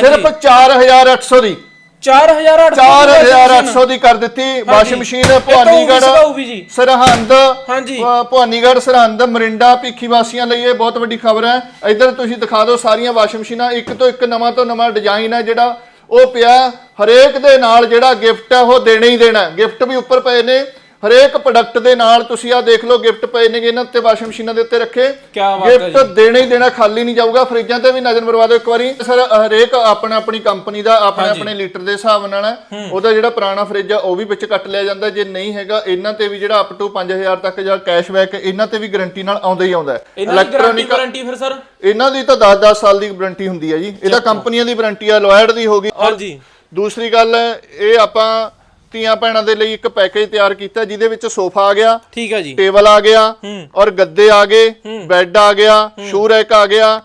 ਸਿਰਫ 4800 ਦੀ। 4800 4800 ਦੀ ਕਰ ਦਿੱਤੀ ਵਾਸ਼ਿੰਗ ਮਸ਼ੀਨ ਭਵਾਨੀਗੜ੍ਹ ਸਰਹੰਦ ਹਾਂਜੀ। ਭਵਾਨੀਗੜ੍ਹ ਸਰਹੰਦ ਮਰਿੰਡਾ ਭੀਖੀ ਵਾਸੀਆਂ ਲਈ ਇਹ ਬਹੁਤ ਵੱਡੀ ਖਬਰ ਹੈ। ਇੱਧਰ ਤੁਸੀਂ ਦਿਖਾ ਦਿਓ ਸਾਰੀਆਂ ਵਾਸ਼ਿੰਗ ਮਸ਼ੀਨਾਂ ਇੱਕ ਤੋਂ ਇੱਕ ਨਵਾਂ ਤੋਂ ਨਵਾਂ ਡਿਜ਼ਾਈਨ ਹੈ ਜਿਹੜਾ। ਉਹ ਪਿਆ ਹਰੇਕ ਦੇ ਨਾਲ ਜਿਹੜਾ ਗਿਫਟ ਹੈ ਉਹ ਦੇਣਾ ਹੀ ਦੇਣਾ ਗਿਫਟ ਵੀ ਉੱਪਰ ਪਏ ਨੇ। ਹਰੇਕ ਪ੍ਰੋਡਕਟ ਦੇ ਨਾਲ ਤੁਸੀਂ ਆ ਦੇਖ ਲਓ ਗਿਫਟ ਪਏ ਨੇਗੇ ਇਹਨਾਂ ਉੱਤੇ ਵਾਸ਼ਿੰਗ ਮਸ਼ੀਨਾਂ ਦੇ ਉੱਤੇ ਰੱਖੇ। ਕਿਆ ਬਾਤ ਹੈ ਗਿਫਟ ਦੇਣਾ ਹੀ ਦੇਣਾ ਖਾਲੀ ਨਹੀਂ ਜਾਊਗਾ ਫਰਿੱਜਾਂ ਤੇ ਵੀ ਨਜ਼ਰ ਮਰਵਾ ਦਿਓ ਇੱਕ ਵਾਰੀ। ਸਰ ਹਰੇਕ ਆਪਣਾ ਆਪਣੀ ਕੰਪਨੀ ਦਾ ਆਪਣੇ ਆਪਣੇ ਲੀਟਰ ਦੇ ਹਿਸਾਬ ਨਾਲ ਹੈ। ਉਹਦਾ ਜਿਹੜਾ ਪੁਰਾਣਾ ਫਰਿੱਜ ਆ ਉਹ ਵੀ ਵਿੱਚ ਕੱਟ ਲਿਆ ਜਾਂਦਾ। ਜੇ ਨਹੀਂ ਹੈਗਾ ਇਹਨਾਂ ਤੇ ਵੀ ਜਿਹੜਾ ਅਪ ਟੂ 5000 ਤੱਕ ਜਿਹੜਾ ਕੈਸ਼ਬੈਕ ਇਹਨਾਂ ਤੇ ਵੀ ਗਾਰੰਟੀ ਨਾਲ ਆਉਂਦਾ ਹੀ ਆਉਂਦਾ ਹੈ। ਇਹਨਾਂ ਦੀ ਗਾਰੰਟੀ ਵਾਰੰਟੀ ਫਿਰ ਸਰ ਇਹਨਾਂ ਦੀ ਤਾਂ 10-10 ਸਾਲ ਦੀ ਵਾਰੰਟੀ ਹੁੰਦੀ ਹੈ ਜੀ। ਇਹਦਾ ਕੰਪਨੀਆਂ ਦੀ ਵਾਰੰਟੀ ਆ ਲੋਇਡ ਦੀ ਹੋਗੀ ਹਾਂਜੀ। ਦੂਸਰੀ ਗੱਲ ਹੈ ਇਹ ਆਪਾਂ ਧੀਆਂ ਭੈਣਾਂ ਦੇ ਲਈ ਇੱਕ ਪੈਕੇਜ ਤਿਆਰ ਕੀਤਾ ਜਿਹਦੇ ਵਿੱਚ ਸੋਫਾ ਆ ਗਿਆ ਠੀਕ ਹੈ ਜੀ। ਟੇਬਲ ਆ ਗਿਆ। ਔਰ ਗੱਦੇ ਆ ਗਏ ਬੈੱਡ ਆ ਗਿਆ ਸ਼ੂ ਰੈਕ ਆ ਗਿਆ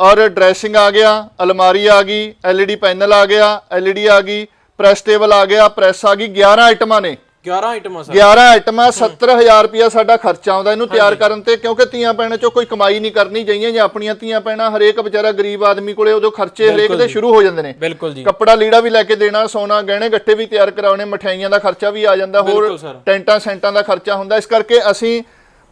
ਔਰ ਡਰੈਸਿੰਗ ਆ ਗਿਆ ਅਲਮਾਰੀ ਆ ਗਈ ਐਲਈਡੀ ਪੈਨਲ ਆ ਗਿਆ ਐਲਈਡੀ ਆ ਗਈ ਪ੍ਰੈਸ ਟੇਬਲ ਆ ਗਿਆ ਪ੍ਰੈਸ ਆ ਗਈ 11 ਆਈਟਮਾਂ ਨੇ। 11 ਆਈਟਮਾਂ ਸਰ। 11 ਆਈਟਮਾਂ 70000 ਰੁਪਿਆ ਸਾਡਾ ਖਰਚਾ ਆਉਂਦਾ। ਇਹਨੂੰ ਤਿਆਰ ਕਰਨ ਤੇ ਕਿਉਂਕਿ ਧੀਆਂ ਭੈਣਾਂ ਚੋਂ ਕੋਈ ਕਮਾਈ ਨਹੀਂ ਕਰਨੀ ਚਾਹੀਏ ਜਾਂ ਆਪਣੀਆਂ ਧੀਆਂ ਭੈਣਾਂ ਹਰੇਕ ਵਿਚਾਰਾ ਗਰੀਬ ਆਦਮੀ ਕੋਲੇ ਉਦੋਂ ਖਰਚੇ ਹਰੇਕ ਦੇ ਸ਼ੁਰੂ ਹੋ ਜਾਂਦੇ ਨੇ। ਬਿਲਕੁਲ ਜੀ। ਕੱਪੜਾ ਲੀੜਾ ਵੀ ਲੈ ਕੇ ਦੇਣਾ ਸੋਨਾ ਗਹਿਣੇ ਗੱਟੇ ਵੀ ਤਿਆਰ ਕਰਾਉਣੇ ਮਠਿਆਈਆਂ ਦਾ ਖਰਚਾ ਵੀ ਆ ਜਾਂਦਾ ਹੋਰ। ਟੈਂਟਾਂ ਸੈਂਟਾਂ ਦਾ ਖਰਚਾ ਹੁੰਦਾ। ਇਸ ਕਰਕੇ ਅਸੀਂ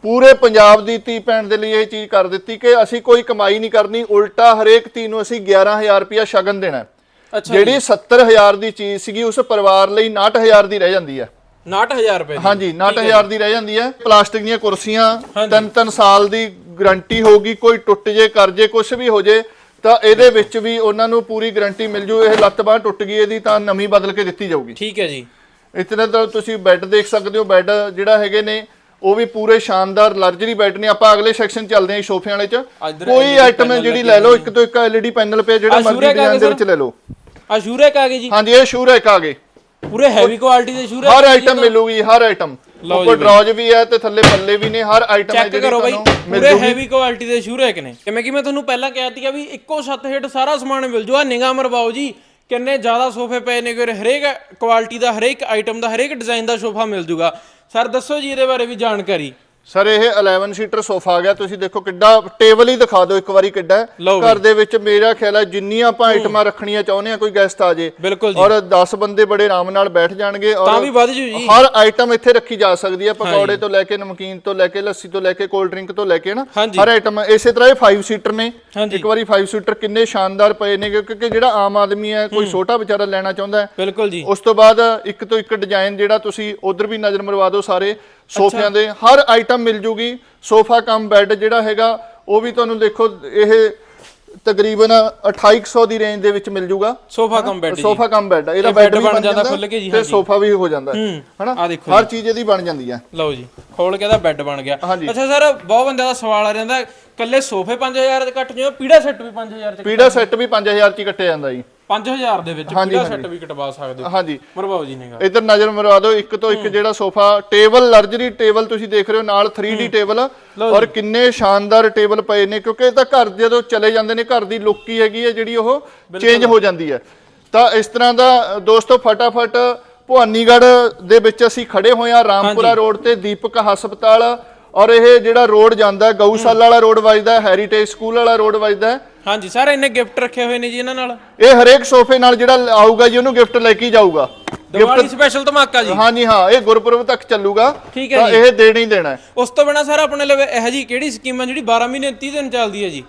ਪੂਰੇ ਪੰਜਾਬ ਦੀ ਧੀ ਭੈਣ ਦੇ ਲਈ ਇਹ ਚੀਜ਼ ਕਰ ਦਿੱਤੀ ਕਿ ਅਸੀਂ ਕੋਈ ਕਮਾਈ ਨਹੀਂ ਕਰਨੀ ਉਲਟਾ ਹਰੇਕ ਧੀ ਨੂੰ ਅਸੀਂ 11000 ਰੁਪਇਆ ਸ਼ਗਨ ਦੇਣਾ। ਜਿਹੜੀ 70000 ਦੀ ਚੀਜ਼ ਸੀਗੀ ਉਸ ਪਰਿਵਾਰ ਲਈ 69000 ਦੀ ਰਹਿ ਜਾਂਦੀ ਹੈ। 69000 ਰੁਪਏ ਦੀ। ਹਾਂਜੀ 69000 ਦੀ ਰਹਿ ਜਾਂਦੀ ਹੈ। ਪਲਾਸਟਿਕ ਦੀਆਂ ਕੁਰਸੀਆਂ। ਤਿੰਨ ਤਿੰਨ ਸਾਲ ਦੀ ਗਾਰੰਟੀ ਹੋਗੀ ਕੋਈ ਟੁੱਟ ਜੇ ਕਰ ਜੇ ਕੁਝ ਵੀ ਹੋ ਜੇ ਤਾਂ ਇਹਦੇ ਵਿੱਚ ਵੀ ਉਹਨਾਂ ਨੂੰ ਪੂਰੀ ਗਾਰੰਟੀ ਮਿਲ ਜੂ ਇਹ ਲੱਤ ਬਾਹ ਟੁੱਟ ਗਈ ਇਹਦੀ ਤਾਂ ਨਵੀਂ ਬਦਲ ਕੇ ਦਿੱਤੀ ਜਾਊਗੀ। ਠੀਕ ਹੈ ਜੀ। ਇਤਨੇ ਤਾਂ ਤੁਸੀਂ ਬੈੱਡ ਦੇਖ ਸਕਦੇ ਹੋ ਬੈੱਡ ਜਿਹੜਾ ਹੈਗੇ ਨੇ ਉਹ ਵੀ ਪੂਰੇ ਸ਼ਾਨਦਾਰ ਲਗਜ਼ਰੀ ਬੈੱਡ ਨੇ। ਆਪਾਂ ਅਗਲੇ ਸੈਕਸ਼ਨ ਚੱਲਦੇ ਹਾਂ ਸੋਫਿਆਂ ਵਾਲੇ ਚ। ਕੋਈ ਆਈਟਮ ਜਿਹੜੀ ਲੈ ਲਓ ਇੱਕ ਤੋਂ ਇੱਕ ਐਲਈਡੀ ਪੈਨਲ ਪਿਆ ਜਿਹੜਾ ਮਰਜ਼ੀ ਡਿਜ਼ਾਈਨ ਦੇ ਵਿੱਚ ਲੈ ਲਓ। ਆ ਸ਼ੂਰੇਕ ਆ ਗਏ ਜੀ। ਹਾਂਜੀ ਇਹ ਸ਼ੂਰੈਕ ਆ ਗਏ। ਪੂਰੇ ਹੈਵੀ ਕੁਆਲਿਟੀ ਦੇ ਸ਼ੂਰੇਕ ਹਰ ਆਈਟਮ ਮਿਲੂਗੀ ਹਰ ਆਈਟਮ ਉੱਪਰ ਡਰਾਜ ਵੀ ਹੈ ਤੇ ਥੱਲੇ ਪੱਲੇ ਵੀ ਨੇ ਹਰ ਆਈਟਮ ਹੈ ਚੈੱਕ ਕਰੋ ਬਾਈ ਪੂਰੇ ਜੂਗੀ ਹੈਵੀ ਕੁਆਲਿਟੀ ਦੇ ਸ਼ੂਰੇਕ ਨੇ ਜਿਵੇਂ ਕਿ ਮੈਂ ਤੁਹਾਨੂੰ ਪਹਿਲਾਂ ਕਹਿ ਦਿੱਤਾ ਵੀ ਇੱਕੋ ਛੱਤ ਹੇਠ ਸਾਰਾ ਸਮਾਨ ਮਿਲ ਜੂ। ਆ ਨਿਗਾਹ ਮਰਵਾਓ ਜੀ ਕਿੰਨੇ ਜ਼ਿਆਦਾ ਸੋਫੇ ਪਏ ਨੇ ਕਿ ਹਰੇਕ ਕੁਆਲਿਟੀ ਦਾ ਹਰੇਕ ਆਈਟਮ ਦਾ ਹਰੇਕ ਡਿਜ਼ਾਈਨ ਦਾ ਸੋਫਾ ਮਿਲ ਜੂਗਾ। ਸਰ ਦੱਸੋ ਜੀ ਇਹਦੇ ਬਾਰੇ ਵੀ ਜਾਣਕਾਰੀ। ਸਰ ਇਹ 11 ਸੀਟਰ ਸੋਫਾ ਆ ਗਿਆ। ਤੁਸੀਂ ਦੇਖੋ ਕਿੱਡਾ ਟੇਬਲ ਹੀ ਦਿਖਾ ਦਿਓ ਇੱਕ ਵਾਰੀ ਕਿੱਡਾ। ਹੈ। ਲਓ ਘਰ ਦੇ ਵਿੱਚ ਮੇਰਾ ਖਿਆਲ ਹੈ ਜਿੰਨੀਆਂ ਆਪਾਂ ਆਈਟਮਾਂ ਰੱਖਣੀਆਂ ਚਾਹੁੰਦੇ ਆ ਕੋਈ ਗੈਸਟ ਆ ਜੇ। ਬਿਲਕੁਲ ਜੀ। ਔਰ 10 ਬੰਦੇ ਬੜੇ ਆਰਾਮ ਨਾਲ ਬੈਠ ਜਾਣਗੇ ਤਾਂ ਔਰ ਵੀ ਵੱਧ ਜੂ ਜੀ। ਹਰ ਆਈਟਮ ਇੱਥੇ ਰੱਖੀ ਜਾ ਸਕਦੀ ਹੈ ਪਕੌੜੇ ਤੋਂ ਲੈ ਕੇ ਨਮਕੀਨ ਤੋਂ ਲੈ ਕੇ ਲੱਸੀ ਤੋਂ ਲੈ ਕੇ ਕੋਲਡ ਡਰਿੰਕ ਤੋਂ ਲੈ ਕੇ ਨਾ ਹਾਂਜੀ। ਹਰ ਆਈਟਮ ਇਸੇ ਤਰ੍ਹਾਂ ਇਹ 5 ਸੀਟਰ ਨੇ। ਹਾਂਜੀ। ਇੱਕ ਵਾਰੀ 5 ਸੀਟਰ ਕਿੰਨੇ ਸ਼ਾਨਦਾਰ ਪਏ ਨੇ ਕਿਉਂਕਿ ਜਿਹੜਾ ਆਮ ਆਦਮੀ ਹੈ ਕੋਈ ਛੋਟਾ ਵਿਚਾਰਾ ਲੈਣਾ ਚਾਹੁੰਦਾ ਹੈ। ਬਿਲਕੁਲ ਜੀ। ਉਸ ਤੋਂ ਬਾਅਦ ਇੱਕ ਤੋਂ ਇੱਕ ਡਿਜ਼ਾਈਨ ਜਿਹੜਾ ਤੁਸੀਂ ਉਧਰ ਵੀ ਨਜ਼ਰ ਮਰਵਾ ਦਿਓ ਸਾਰੇ। ਸੋਫਿਆਂ ਦੇ ਹਰ ਆਈਟਮ ਮਿਲ ਜੂਗੀ। ਸੋਫਾ ਕਮ ਬੈੱਡ ਜਿਹੜਾ ਹੈਗਾ ਉਹ ਵੀ ਤੁਹਾਨੂੰ ਦੇਖੋ ਇਹ ਤਕਰੀਬਨ 2800 ਦੀ ਰੇਂਜ ਦੇ ਵਿੱਚ ਮਿਲ ਜੂਗਾ। Sofa cum bed sofa cum bed ਇਹਦਾ ਇਹ ਬੈੱਡ ਬਣ ਜਾਂਦਾ ਖੁੱਲ੍ਹ ਕੇ ਜੀ, ਤੇ। ਸੋਫਾ ਵੀ ਹੋ ਜਾਂਦਾ। ਹਨਾ? ਹਰ ਚੀਜ਼ ਇਹਦੀ ਬਣ ਜਾਂਦੀ ਹੈ ਲਓ ਜੀ ਖੋਲ ਕੇ ਦਾ ਬੈੱਡ ਬਣ ਗਿਆ। ਅੱਛਾ ਸਰ ਬਹੁਤ ਬੰਦਿਆਂ ਦਾ ਸਵਾਲ ਆ ਜਾਂਦਾ ਕੱਲੇ ਸੋਫੇ 5000 ਦੇ ਕੱਟ ਜਿਓ ਪੀੜਾ ਸੈੱਟ ਵੀ 5000 ਚ ਪੀੜਾ ਸੈੱਟ ਵੀ 5000 ਚ ਕੱਟਿਆ ਜਾਂਦਾ ਜੀ। 5000 ਦੇ ਵਿੱਚ ਹਾਂਜੀ। ਸੈੱਟ ਵੀ ਕਟਵਾ ਸਕਦੇ ਹੋ। ਹਾਂਜੀ। ਮਰਵਾਓ ਜੀ ਨੇਗਾ ਇਧਰ ਨਜ਼ਰ ਮਰਵਾ ਦਿਓ ਇੱਕ ਤੋਂ ਇੱਕ ਜਿਹੜਾ ਸੋਫਾ ਟੇਬਲ ਲਰਜਰੀ ਟੇਬਲ ਤੁਸੀਂ ਦੇਖ ਰਹੇ ਹੋ ਨਾਲ 3D ਟੇਬਲ। ਔਰ ਕਿੰਨੇ ਸ਼ਾਨਦਾਰ ਟੇਬਲ ਪਏ ਨੇ ਕਿਉਂਕਿ ਇਹ ਤਾਂ ਘਰ ਜਦੋਂ ਚਲੇ ਜਾਂਦੇ ਨੇ ਘਰ ਦੀ ਲੁੱਕ ਹੀ ਹੈਗੀ ਹੈ ਜਿਹੜੀ ਉਹ ਚੇਂਜ ਹੋ ਜਾਂਦੀ ਹੈ। ਤਾਂ ਇਸ ਤਰ੍ਹਾਂ ਦਾ ਦੋਸਤੋ ਫਟਾਫਟ ਭਵਾਨੀਗੜ੍ਹ ਦੇ ਵਿੱਚ ਅਸੀਂ ਖੜੇ ਹੋਏ ਆ ਰਾਮਪੁਰਾ ਰੋਡ ਤੇ ਦੀਪਕ ਹਸਪਤਾਲ। ਔਰ ਇਹ ਜਿਹੜਾ ਰੋਡ ਜਾਂਦਾ ਗਊਸ਼ਾਲਾ ਵਾਲਾ ਰੋਡ ਵੱਜਦਾ ਹੈ, ਹੈਰੀਟੇਜ ਸਕੂਲ ਵਾਲਾ ਰੋਡ ਵੱਜਦਾ ਹੈ। ਹਾਂਜੀ ਸਰ ਇਹਨੇ ਗਿਫਟ ਰੱਖੇ ਹੋਏ ਨੇ ਜੀ ਇਹਨਾਂ ਨਾਲ। ਇਹ ਹਰੇਕ ਸੋਫੇ ਨਾਲ ਜਿਹੜਾ ਆਊਗਾ ਜੀ ਉਹਨੂੰ ਗਿਫਟ ਲੈ ਕੇ ਹੀ ਜਾਊਗਾ। ਦੀਵਾਲੀ ਸਪੈਸ਼ਲ ਧਮਾਕਾ ਜੀ। ਹਾਂਜੀ ਹਾਂ ਇਹ ਗੁਰਪੁਰਬ ਤੱਕ ਚੱਲੂਗਾ। ਠੀਕ ਹੈ ਤਾਂ ਜੀ। ਇਹ ਦੇਣਾ ਹੀ ਦੇਣਾ ਹੈ। ਉਸ ਤੋਂ ਬਿਨਾ ਸਰ ਆਪਣੇ ਲਈ ਇਹ ਜੀ ਕਿਹੜੀ ਸਕੀਮ ਹੈ ਜਿਹੜੀ 12 ਮਹੀਨੇ 30 ਦਿਨ ਚੱਲਦੀ ਹੈ ਜੀ?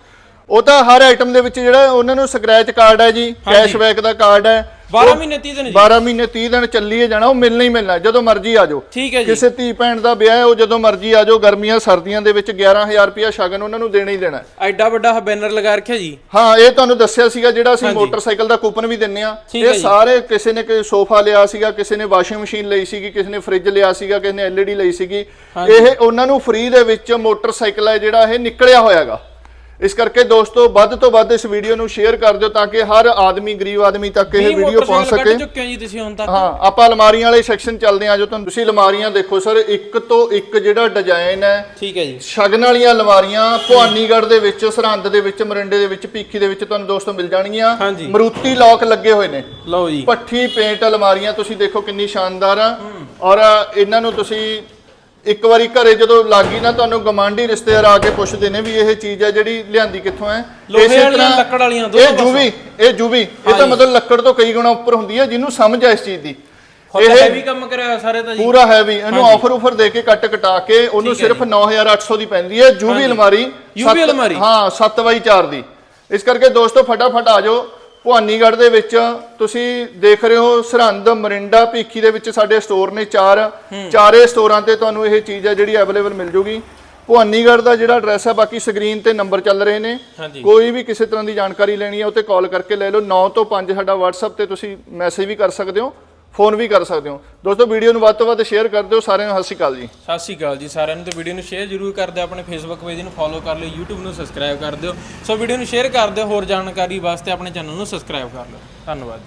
ਉਹ ਤਾਂ ਹਰ ਆਈਟਮ ਦੇ ਵਿੱਚ ਜਿਹੜਾ ਉਹਨਾਂ ਨੂੰ ਸਕ੍ਰੈਚ ਕਾਰਡ ਹੈ ਜੀ ਕੈਸ਼ਬੈਕ ਦਾ ਕਾਰਡ ਹੈ। 12 ਮਹੀਨੇ 30 ਦਿਨ ਜੀ। 12 ਮਹੀਨੇ 30 ਦਿਨ ਚੱਲੀਏ ਜਾਣਾ ਉਹ ਮਿਲਣਾ ਹੀ ਮਿਲਣਾ ਜਦੋਂ ਮਰਜ਼ੀ ਆ ਜਾਓ। ਠੀਕ ਹੈ ਜੀ। ਕਿਸੇ ਧੀ ਭੈਣ ਦਾ ਵਿਆਹ ਹੈ ਉਹ ਜਦੋਂ ਮਰਜ਼ੀ ਆ ਜਾਓ ਗਰਮੀਆਂ ਸਰਦੀਆਂ ਦੇ ਵਿੱਚ 11000 ਰੁਪਇਆ ਸ਼ਗਨ ਉਹਨਾਂ ਨੂੰ ਦੇਣਾ ਹੀ ਦੇਣਾ ਹੈ। ਐਡਾ ਵੱਡਾ ਬੈਨਰ ਲਗਾ ਰੱਖਿਆ ਜੀ। ਹਾਂ ਇਹ ਤੁਹਾਨੂੰ ਦੱਸਿਆ ਸੀਗਾ ਜਿਹੜਾ ਅਸੀਂ ਮੋਟਰਸਾਈਕਲ ਦਾ ਕੂਪਨ ਵੀ ਦਿੰਨੇ ਆ। ਹੈ ਇਹ। ਸਾਰੇ ਕਿਸੇ ਨੇ ਕੋਈ ਸੋਫਾ ਲਿਆ ਸੀਗਾ ਕਿਸੇ ਨੇ ਵਾਸ਼ਿੰਗ ਮਸ਼ੀਨ ਲਈ ਸੀਗੀ ਕਿਸੇ ਨੇ ਫ੍ਰਿਜ ਲਿਆ ਸੀਗਾ ਕਿਸੇ ਨੇ ਐਲਈਡੀ ਲਈ ਸੀਗੀ। ਇਹ ਉਹਨਾਂ ਨੂੰ ਫ੍ਰੀ ਦੇ ਵਿੱਚ ਮੋਟਰਸਾਈਕਲ ਹੈ ਜਿਹੜਾ ਇਹ ਨਿਕਲਿਆ ਹੋਇਆਗਾ। ਇਸ ਕਰਕੇ ਦੋਸਤੋ ਵੱਧ ਤੋਂ ਵੱਧ ਇਸ ਵੀਡੀਓ ਨੂੰ ਸ਼ੇਅਰ ਕਰ ਦਿਓ ਤਾਂ ਕਿ ਹਰ ਆਦਮੀ ਗਰੀਬ ਆਦਮੀ ਤੱਕ ਇਹ ਵੀਡੀਓ ਪਹੁੰਚ ਸਕੇ। ਚੁੱਕੇ ਹੋ ਜੀ ਤੁਸੀਂ ਹੁਣ ਤੱਕ। ਹਾਂ ਆਪਾਂ ਅਲਮਾਰੀਆਂ ਵਾਲੇ ਸੈਕਸ਼ਨ ਚੱਲਦੇ ਆ ਜੋ ਤੁਹਾਨੂੰ ਤੁਸੀਂ ਅਲਮਾਰੀਆਂ ਦੇਖੋ ਸਰ ਇੱਕ ਤੋਂ ਇੱਕ ਜਿਹੜਾ ਡਿਜ਼ਾਈਨ ਹੈ ਠੀਕ ਹੈ ਜੀ। ਸ਼ਗਨ ਵਾਲੀਆਂ ਅਲਮਾਰੀਆਂ ਭਵਾਨੀਗੜ੍ਹ ਦੇ ਵਿੱਚ ਸਰਹੰਦ ਦੇ ਵਿੱਚ ਮਰਿੰਡੇ ਦੇ ਵਿੱਚ ਭੀਖੀ ਦੇ ਵਿੱਚ ਤੁਹਾਨੂੰ ਦੋਸਤੋ ਮਿਲ ਜਾਣਗੀਆਂ। ਮਰੂਤੀ ਲੌਕ ਲੱਗੇ ਹੋਏ ਨੇ। ਲਓ ਜੀ। ਪੱਠੀ ਪੇਂਟ ਅਲਮਾਰੀਆਂ ਤੁਸੀਂ ਦੇਖੋ ਕਿੰਨੀ ਸ਼ਾਨਦਾਰ ਆ। ਔਰ ਇਹਨਾਂ ਨੂੰ ਤੁਸੀਂ ਇੱਕ ਵਾਰੀ ਘਰੇ ਜਦੋਂ ਲੱਗੀ ਨਾ ਤੁਹਾਨੂੰ ਗਮਾਂਡੀ ਰਿਸ਼ਤੇਦਾਰ ਆ ਕੇ ਪੁੱਛਦੇ ਨੇ ਵੀ ਇਹ ਚੀਜ਼ ਹੈ ਜਿਹੜੀ ਲਿਆਂਦੀ ਕਿੱਥੋਂ ਹੈ? ਲੋਹੇ ਇਸੇ ਵਾਲੀਆਂ, ਤਰ੍ਹਾਂ ਲੱਕੜ ਵਾਲੀਆਂ, ਦੋਨੋਂ ਇਹ ਜੂਵੀ ਇਹ ਜੂਵੀ ਇਹ ਤਾਂ ਮਤਲਬ ਲੱਕੜ ਤੋਂ ਕਈ ਗੁਣਾ ਉੱਪਰ ਹੁੰਦੀ ਹੈ ਜਿਹਨੂੰ ਸਮਝ ਆ ਇਸ ਚੀਜ਼ ਦੀ। ਫੁੱਲ ਹੈਵੀ ਕੰਮ ਕਰਿਆ ਹੋਇਆ ਸਾਰੇ ਤਾਂ ਜੀ। ਪੂਰਾ ਹੈਵੀ ਇਹਨੂੰ ਆਫਰ ਉਫਰ ਦੇ ਕੇ ਕੱਟ ਕਟਾ ਕੇ ਉਹਨੂੰ ਸਿਰਫ 9800 ਦੀ ਪੈਂਦੀ ਹੈ ਜੂਵੀ ਅਲਮਾਰੀ ਸੱਤ- ਅਲਮਾਰੀ। ਹਾਂ 7x4 ਦੀ। ਇਸ ਕਰਕੇ ਦੋਸਤੋ ਫਟਾਫਟ ਆ ਜਾਓ। ਭਵਾਨੀਗੜ੍ਹ ਦੇ ਵਿੱਚ ਤੁਸੀਂ ਦੇਖ ਰਹੇ ਹੋ ਸਰਹੰਦ ਮਰਿੰਡਾ ਭੀਖੀ ਦੇ ਵਿੱਚ ਸਾਡੇ ਸਟੋਰ ਨੇ ਚਾਰ ਚਾਰੇ ਸਟੋਰਾਂ ਤੇ ਤੁਹਾਨੂੰ ਇਹ ਚੀਜ਼ ਹੈ ਜਿਹੜੀ ਅਵੇਲੇਬਲ ਮਿਲ ਜੂਗੀ। ਭਵਾਨੀਗੜ੍ਹ ਦਾ ਜਿਹੜਾ ਐਡਰੈਸ ਹੈ ਬਾਕੀ ਸਕਰੀਨ ਤੇ ਨੰਬਰ ਚੱਲ ਰਹੇ ਨੇ। ਕੋਈ ਵੀ ਕਿਸੇ ਤਰ੍ਹਾਂ ਦੀ ਜਾਣਕਾਰੀ ਲੈਣੀ ਹੈ ਉਹ ਤੇ ਕਾਲ ਕਰਕੇ ਲੈ ਲਓ। 9 ਤੋਂ 5 ਸਾਡਾ WhatsApp ਤੇ ਤੁਸੀਂ ਮੈਸੇਜ ਵੀ ਕਰ ਸਕਦੇ ਹੋ। ਫੋਨ ਵੀ ਕਰ ਸਕਦੇ ਹੋ। ਦੋਸਤੋ, ਵੀਡੀਓ ਨੂੰ ਵੱਧ ਤੋਂ ਵੱਧ ਸ਼ੇਅਰ ਕਰ ਦਿਓ। ਸਾਰਿਆਂ ਨੂੰ ਸਤਿ ਸ਼੍ਰੀ ਅਕਾਲ ਜੀ। ਸਤਿ ਸ਼੍ਰੀ ਅਕਾਲ ਜੀ। ਸਾਰਿਆਂ ਨੂੰ ਤੇ ਵੀਡੀਓ ਨੂੰ ਸ਼ੇਅਰ ਜ਼ਰੂਰ ਕਰ ਦਿਓ। ਆਪਣੇ ਫੇਸਬੁੱਕ ਪੇਜ ਨੂੰ ਫੋਲੋ ਕਰ ਲਿਓ, YouTube ਨੂੰ ਸਬਸਕ੍ਰਾਈਬ ਕਰ ਦਿਓ। ਸੋ ਵੀਡੀਓ ਨੂੰ ਸ਼ੇਅਰ ਕਰ ਦਿਓ। ਹੋਰ ਜਾਣਕਾਰੀ ਵਾਸਤੇ ਆਪਣੇ ਚੈਨਲ ਨੂੰ ਸਬਸਕ੍ਰਾਈਬ ਕਰ ਲਓ। ਧੰਨਵਾਦ।